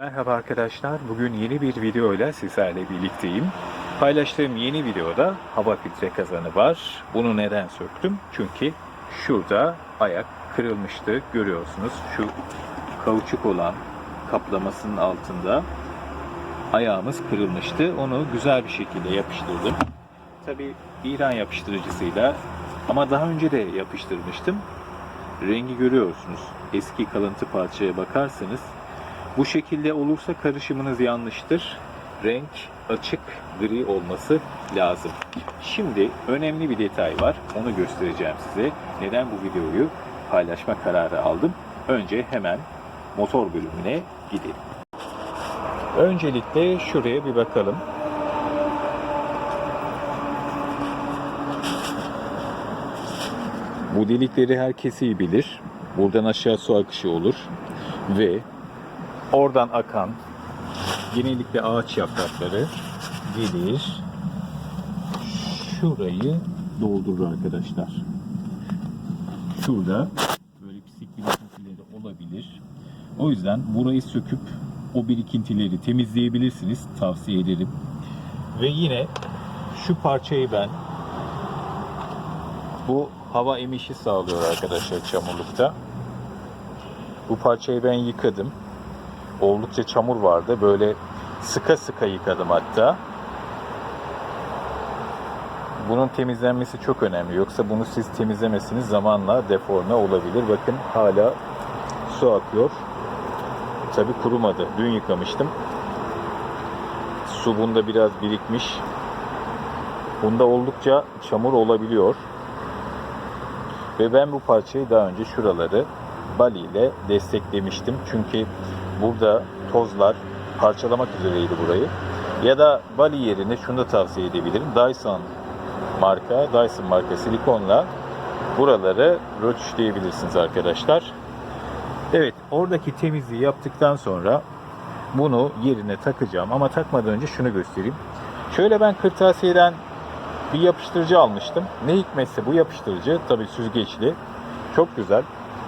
Merhaba arkadaşlar. Bugün yeni bir video ile sizlerle birlikteyim. Paylaştığım yeni videoda hava filtre kazanı var. Bunu neden söktüm? Çünkü şurada ayak kırılmıştı. Görüyorsunuz şu kauçuk olan kaplamasının altında ayağımız kırılmıştı. Onu güzel bir şekilde yapıştırdım. Tabi İran yapıştırıcısıyla ama daha önce de yapıştırmıştım. Rengi görüyorsunuz. Eski kalıntı parçaya bakarsanız bu şekilde olursa karışımınız yanlıştır. Renk açık gri olması lazım. Şimdi önemli bir detay var. Onu göstereceğim size. Neden bu videoyu paylaşma kararı aldım? Önce hemen motor bölümüne gidelim. Öncelikle şuraya bir bakalım. Bu delikleri herkes iyi bilir. Buradan aşağı su akışı olur ve oradan akan genellikle ağaç yaprakları gelir şurayı doldurur arkadaşlar. Şurada böyle pislik olabilir. O yüzden burayı söküp o birikintileri temizleyebilirsiniz. Tavsiye ederim. Ve yine şu parçayı ben bu hava emişi sağlıyor arkadaşlar çamurlukta. Bu parçayı ben yıkadım oldukça çamur vardı. Böyle sıka sıka yıkadım hatta. Bunun temizlenmesi çok önemli. Yoksa bunu siz temizlemesiniz zamanla deforme olabilir. Bakın hala su akıyor. Tabi kurumadı. Dün yıkamıştım. Su bunda biraz birikmiş. Bunda oldukça çamur olabiliyor. Ve ben bu parçayı daha önce şuraları bali ile desteklemiştim. Çünkü burada tozlar parçalamak üzereydi burayı. Ya da bali yerine şunu da tavsiye edebilirim. Dyson marka, Dyson marka silikonla buraları rötuşlayabilirsiniz arkadaşlar. Evet, oradaki temizliği yaptıktan sonra bunu yerine takacağım. Ama takmadan önce şunu göstereyim. Şöyle ben kırtasiyeden bir yapıştırıcı almıştım. Ne hikmetse bu yapıştırıcı tabii süzgeçli. Çok güzel.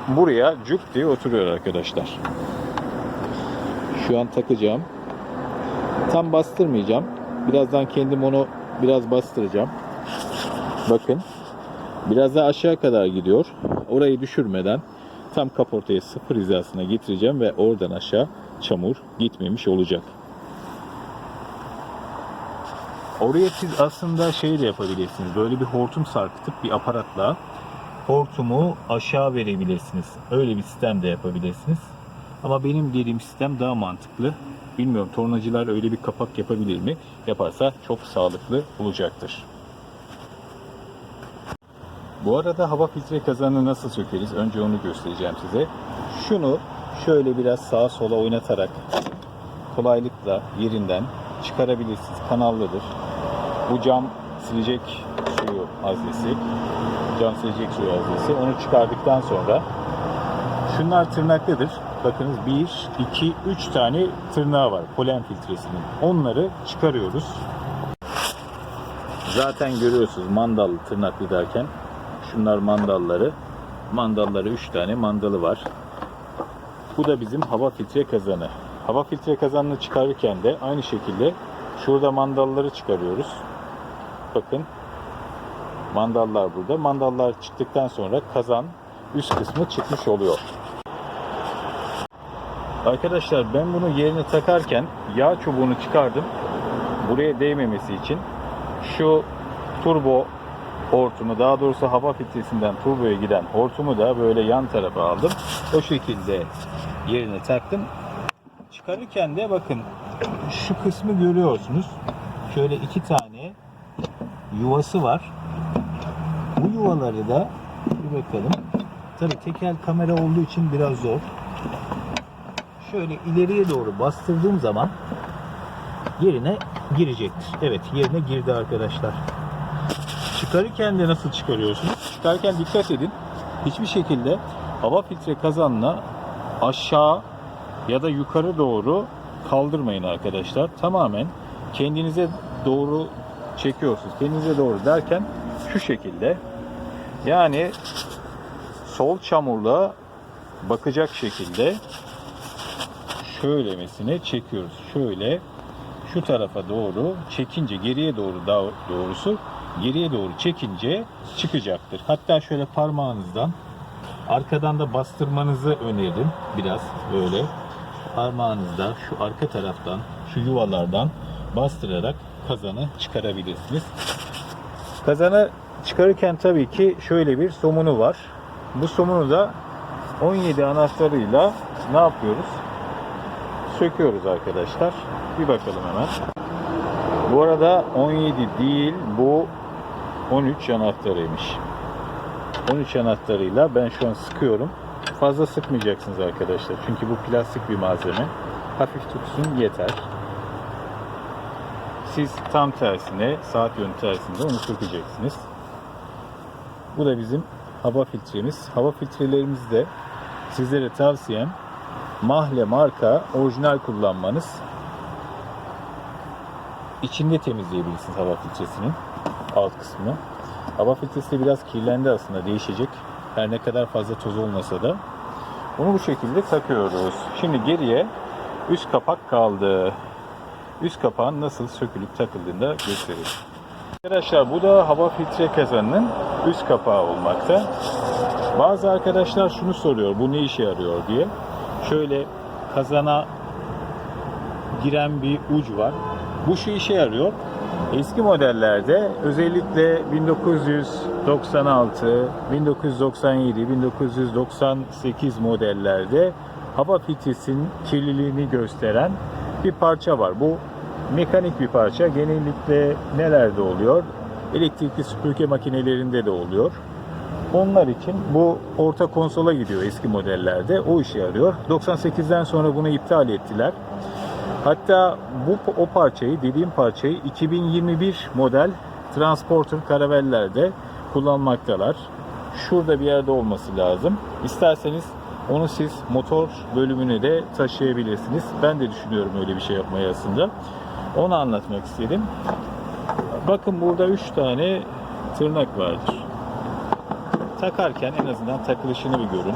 Buraya cuk diye oturuyor arkadaşlar. Şu an takacağım. Tam bastırmayacağım. Birazdan kendim onu biraz bastıracağım. Bakın. Biraz daha aşağı kadar gidiyor. Orayı düşürmeden tam kaportaya sıfır hizasına getireceğim ve oradan aşağı çamur gitmemiş olacak. Oraya siz aslında şey de yapabilirsiniz. Böyle bir hortum sarkıtıp bir aparatla hortumu aşağı verebilirsiniz. Öyle bir sistem de yapabilirsiniz. Ama benim dediğim sistem daha mantıklı. Bilmiyorum tornacılar öyle bir kapak yapabilir mi? Yaparsa çok sağlıklı olacaktır. Bu arada hava filtre kazanını nasıl sökeriz? Önce onu göstereceğim size. Şunu şöyle biraz sağa sola oynatarak kolaylıkla yerinden çıkarabilirsiniz. Kanallıdır. Bu cam silecek suyu haznesi. Cam silecek suyu haznesi. Onu çıkardıktan sonra şunlar tırnaklıdır. Bakınız 1, 2, 3 tane tırnağı var polen filtresinin. Onları çıkarıyoruz. Zaten görüyorsunuz mandal tırnaklı derken şunlar mandalları. Mandalları 3 tane mandalı var. Bu da bizim hava filtre kazanı. Hava filtre kazanını çıkarırken de aynı şekilde şurada mandalları çıkarıyoruz. Bakın mandallar burada. Mandallar çıktıktan sonra kazan üst kısmı çıkmış oluyor. Arkadaşlar ben bunu yerine takarken yağ çubuğunu çıkardım. Buraya değmemesi için şu turbo hortumu daha doğrusu hava filtresinden turboya giden hortumu da böyle yan tarafa aldım. O şekilde yerine taktım. Çıkarırken de bakın şu kısmı görüyorsunuz. Şöyle iki tane yuvası var. Bu yuvaları da bir bakalım. Tabi tekel kamera olduğu için biraz zor. Şöyle ileriye doğru bastırdığım zaman yerine girecektir. Evet yerine girdi arkadaşlar. Çıkarırken de nasıl çıkarıyorsunuz? Çıkarken dikkat edin. Hiçbir şekilde hava filtre kazanına aşağı ya da yukarı doğru kaldırmayın arkadaşlar. Tamamen kendinize doğru çekiyorsunuz. Kendinize doğru derken şu şekilde yani sol çamurluğa bakacak şekilde şöylemesine çekiyoruz. Şöyle şu tarafa doğru çekince geriye doğru doğrusu geriye doğru çekince çıkacaktır. Hatta şöyle parmağınızdan arkadan da bastırmanızı öneririm biraz böyle parmağınızda şu arka taraftan şu yuvalardan bastırarak kazanı çıkarabilirsiniz. Kazanı çıkarırken tabii ki şöyle bir somunu var. Bu somunu da 17 anahtarıyla ne yapıyoruz? Söküyoruz arkadaşlar. Bir bakalım hemen. Bu arada 17 değil bu 13 anahtarıymış. 13 anahtarıyla ben şu an sıkıyorum. Fazla sıkmayacaksınız arkadaşlar. Çünkü bu plastik bir malzeme. Hafif tutsun yeter. Siz tam tersine, saat yönü tersinde onu sökeceksiniz. Bu da bizim hava filtremiz. Hava filtrelerimizi de sizlere tavsiyem Mahle marka orijinal kullanmanız. İçinde temizleyebilirsiniz hava filtresinin alt kısmını. Hava filtresi biraz kirlendi aslında değişecek. Her ne kadar fazla toz olmasa da. Bunu bu şekilde takıyoruz. Şimdi geriye üst kapak kaldı. Üst kapağın nasıl sökülüp takıldığını da göstereyim. Arkadaşlar bu da hava filtre kazanının üst kapağı olmakta. Bazı arkadaşlar şunu soruyor bu ne işe yarıyor diye. Şöyle kazana giren bir uç var. Bu şu işe yarıyor. Eski modellerde özellikle 1996, 1997, 1998 modellerde hava filtresinin kirliliğini gösteren bir parça var. Bu mekanik bir parça. Genellikle nelerde oluyor? Elektrikli süpürge makinelerinde de oluyor. Onlar için bu orta konsola gidiyor eski modellerde. O işe yarıyor. 98'den sonra bunu iptal ettiler. Hatta bu o parçayı, dediğim parçayı 2021 model Transporter karavellerde kullanmaktalar. Şurada bir yerde olması lazım. İsterseniz onu siz motor bölümüne de taşıyabilirsiniz. Ben de düşünüyorum öyle bir şey yapmayı aslında. Onu anlatmak istedim. Bakın burada 3 tane tırnak vardır. Takarken en azından takılışını bir görün.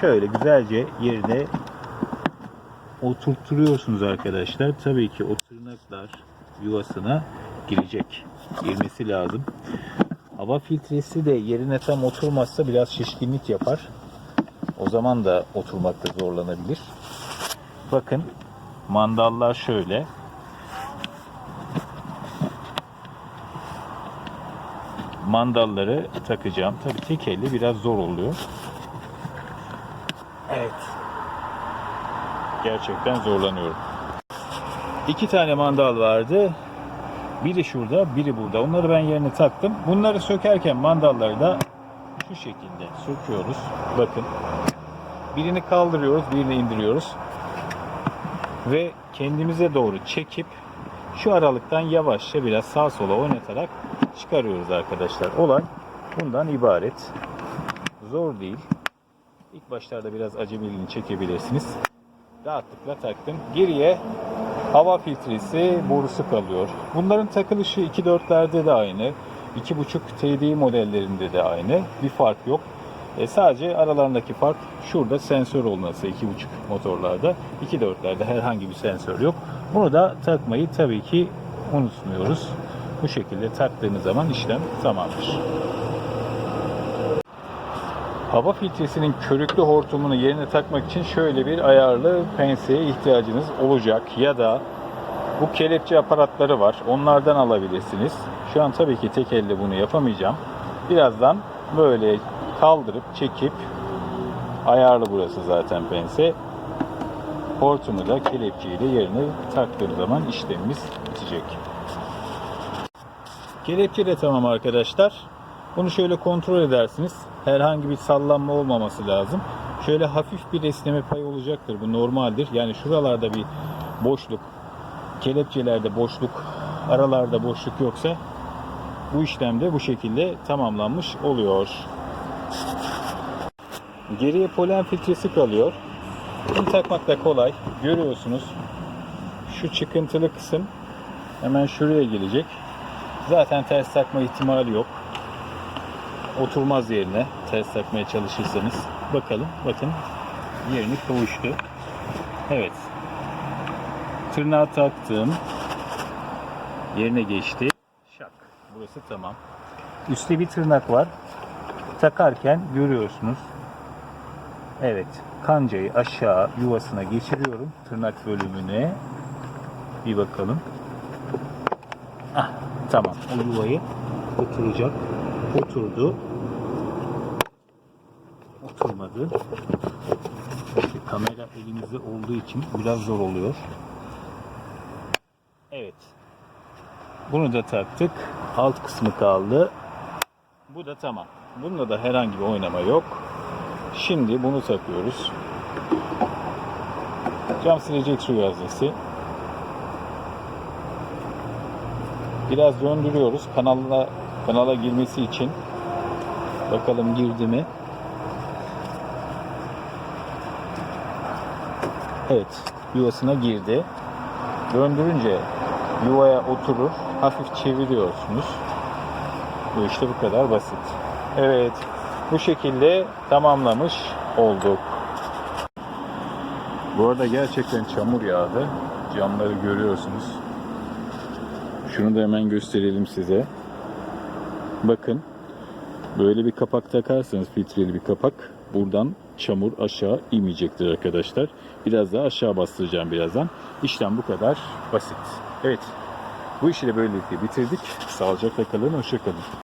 Şöyle güzelce yerine oturtturuyorsunuz arkadaşlar. Tabii ki o tırnaklar yuvasına girecek. Girmesi lazım. Hava filtresi de yerine tam oturmazsa biraz şişkinlik yapar. O zaman da oturmakta zorlanabilir. Bakın mandallar şöyle. Mandalları takacağım. Tabii tek elle biraz zor oluyor. Evet. Gerçekten zorlanıyorum. İki tane mandal vardı. Biri şurada, biri burada. Onları ben yerine taktım. Bunları sökerken mandalları da şu şekilde söküyoruz. Bakın. Birini kaldırıyoruz, birini indiriyoruz. Ve kendimize doğru çekip şu aralıktan yavaşça biraz sağa sola oynatarak çıkarıyoruz arkadaşlar. Olay bundan ibaret. Zor değil. İlk başlarda biraz acemiliğini çekebilirsiniz. Rahatlıkla taktım. Geriye hava filtresi borusu kalıyor. Bunların takılışı 2.4'lerde de aynı. 2.5 TDI modellerinde de aynı. Bir fark yok. E sadece aralarındaki fark şurada sensör olması 2.5 motorlarda. 2.4'lerde herhangi bir sensör yok. Bunu da takmayı tabii ki unutmuyoruz. Bu şekilde taktığınız zaman işlem tamamdır. Hava filtresinin körüklü hortumunu yerine takmak için şöyle bir ayarlı penseye ihtiyacınız olacak ya da bu kelepçe aparatları var. Onlardan alabilirsiniz. Şu an tabii ki tek elle bunu yapamayacağım. Birazdan böyle kaldırıp çekip ayarlı burası zaten pense. Hortumu da kelepçeyi de yerine taktığım zaman işlemimiz bitecek. Kelepçe de tamam arkadaşlar. Bunu şöyle kontrol edersiniz. Herhangi bir sallanma olmaması lazım. Şöyle hafif bir esneme payı olacaktır. Bu normaldir. Yani şuralarda bir boşluk, kelepçelerde boşluk, aralarda boşluk yoksa bu işlemde bu şekilde tamamlanmış oluyor. Geriye polen filtresi kalıyor. Bunu takmak da kolay. Görüyorsunuz. Şu çıkıntılı kısım hemen şuraya gelecek. Zaten ters takma ihtimali yok. oturmaz yerine ters takmaya çalışırsanız. Bakalım bakın yerini kavuştu. Evet. Tırnağı taktım. Yerine geçti. Şak. Burası tamam. Üstte bir tırnak var. Takarken görüyorsunuz. Evet. Kancayı aşağı yuvasına geçiriyorum. Tırnak bölümüne. Bir bakalım. Ah, tamam. O yuvayı oturacak. Oturdu. Oturmadı. İşte kamera elimizde olduğu için biraz zor oluyor. Evet. Bunu da taktık. Alt kısmı kaldı. Bu da tamam. Bunda da herhangi bir oynama yok. Şimdi bunu takıyoruz. Cam silecek su gazetesi. Biraz döndürüyoruz. Kanala kanala girmesi için. Bakalım girdi mi? Evet, yuvasına girdi. Döndürünce yuvaya oturur. Hafif çeviriyorsunuz. Bu işte bu kadar basit. Evet, bu şekilde tamamlamış olduk. Bu arada gerçekten çamur yağdı. Camları görüyorsunuz. Şunu da hemen gösterelim size. Bakın. Böyle bir kapak takarsanız filtreli bir kapak buradan çamur aşağı inmeyecektir arkadaşlar. Biraz daha aşağı bastıracağım birazdan. İşlem bu kadar basit. Evet. Bu işi de böylelikle bitirdik. Sağlıcakla kalın. Hoşçakalın.